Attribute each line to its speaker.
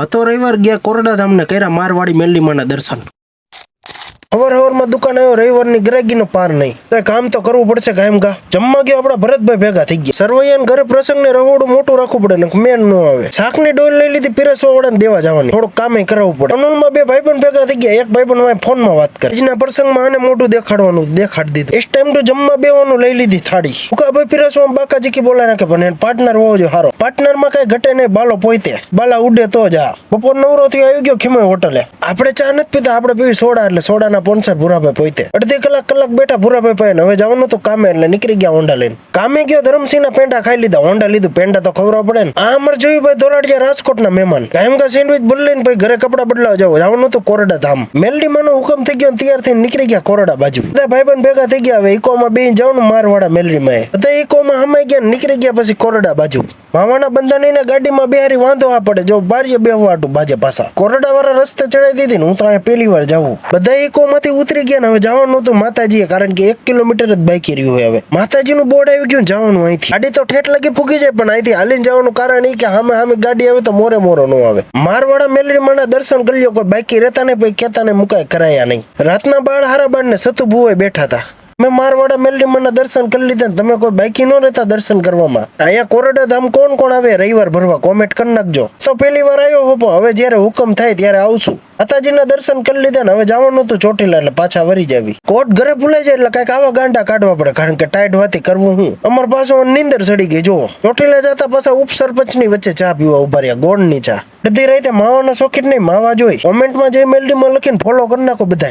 Speaker 1: આ તો રવિવાર ગયા કોરડા ધામને કર્યા મારવાડી મેલ્લીમાના દર્શન. અવાર હવારમાં દુકાન આવ્યો, રવિવારની ગ્રાહકીનો પાર નહીં. કઈ કામ તો કરવું પડશે કાયમ કા? જમવા ગયો, આપણા ભરતભાઈ ભેગા થઈ ગયા. સરવૈયાને ઘરે પ્રસંગને રહોડું મોટું રાખવું પડે ને મેન ન આવે. શાકની ડોલ લઈ લીધી, પીરસવા વાળાને દેવા જવાની. થોડુંક કામે કરાવવું પડે. અનુલમાં બે ભાઈ પણ ભેગા થઈ ગયા. એક ભાઈબંધ વાંહે ફોનમાં વાત કરે. આજના પ્રસંગમાં આને મોટું દેખાડવાનું, દેખાડી દીધું. એસ ટાઈમ તો જમવા બેવાનું લઈ લીધી થાળી. ઉકાભાઈ પીરસવામાં બાકાજી કી બોલા નાખે, પણ પાર્ટનર હોવો જોઈએ હારો. પાર્ટનરમાં કઈ ઘટે નહીં, બાલો પોઈતે. બાલા ઉડે તો જ આ. બપોર નવરો થી આવી ગયો ખીમય હોટલે. આપણે ચા નથી પીતા, આપણે પીવી સોડા, એટલે સોડાના પોન્સર ભૂરાભાઈ પોઈતે. અડધી કલાક કલાક બેઠા ભૂરાભાઈ હવે જવાનું તો કામે એટલે નીકળી ગયા હોન્ડા લઈને. કામે ગયો ધરમસિંહના પેંડા ખાઈ લીધા. હોન્ડા લીધું, પેંડા તો ખવડાવવા પડે ને. આ અમર જોયું ભાઈ ધોરાડિયા રાજકોટના મહેમાન. કાયમ કા સેન્ડવિચ બદલીને ભાઈ ઘરે કપડા બદલાવા જાવ. જવાનું તો કોરડા ધામ. મેલડી માનો હુકમ થઈ ગયો તૈયાર થઈને નીકળી ગયા કોરડા બાજુ. બધા બન ભેગા થઈ ગયા. હવે ઇકોમાં બે જવાનું મારવાડા મેલડી માં બધા ઇકોમાં હમાઈ ગયા નીકળી ગયા પછી કોરડા બાજુ. માવાના બંધાણીને ગાડીમાં બેહારી વાંધો આ પડે. જો બારીએ બેહવાટું બાજે પાછા. કોરડા વાળા રસ્તે ચડાઈ દીધી ને હું તો અહીંયા પહેલી વાર જાઉં. બધા ઇકોમાંથી ઉતરી ગયા હવે જવાનું હતું માતાજીએ, કારણ કે એક કિલોમીટર જ બાકી રહ્યું હોય હવે. માતાજીનું બોર્ડ આવી ગયું જવાનું અહીંથી. ગાડી તો ઠેઠ લગી ફૂકી જાય, પણ અહીંથી હાલીને જવાનું કારણ એ કે સામે સામે ગાડી આવે તો મોરે મોરો ન આવે. મારવાડા મેલરી માના દર્શન કરી લ્યો, કોઈ બાકી રહેતા ને પછી કેતા ને મુકાય, કરાયા નહીં. રાતના બાળ હારા બાળ ને સતુ ભુવાઈ બેઠા હતા. મેં મારવાડા મેલડીમાના દર્શન કરી લીધા ને તમે કોઈ બાકી ન રહેતા દર્શન કરવામાં. અહીંયા કોરડા ધામ કોણ કોણ આવે રવિવાર ભરવા કોમેન્ટ કરી નાખજો. તો પહેલી વાર આવ્યો હોપો, હવે જ્યારે હુકમ થાય ત્યારે આવશું. માતાજીના દર્શન કરી લીધા ને હવે જવાનું હતું ચોટીલા એટલે પાછા વરી જાવી. કોટ ઘરે ભૂલાઈ જાય એટલે કાંઈક આવા ગાંડા કાઢવા પડે, કારણ કે ટાઈટ વાતી કરવું હું. અમાર પાછો નીંદર ચડી ગઈ, જુઓ. ચોટીલા જતા પાછા ઉપસરપંચની વચ્ચે ચા પીવા ઊભા રહ્યા, ગોળની ચા. બધી રીતે માવાના શોખીન નહીં, માવા જોઈ. કોમેન્ટમાં જે મેલડીમાં લખીને ફોલો કરી નાખો બધાય.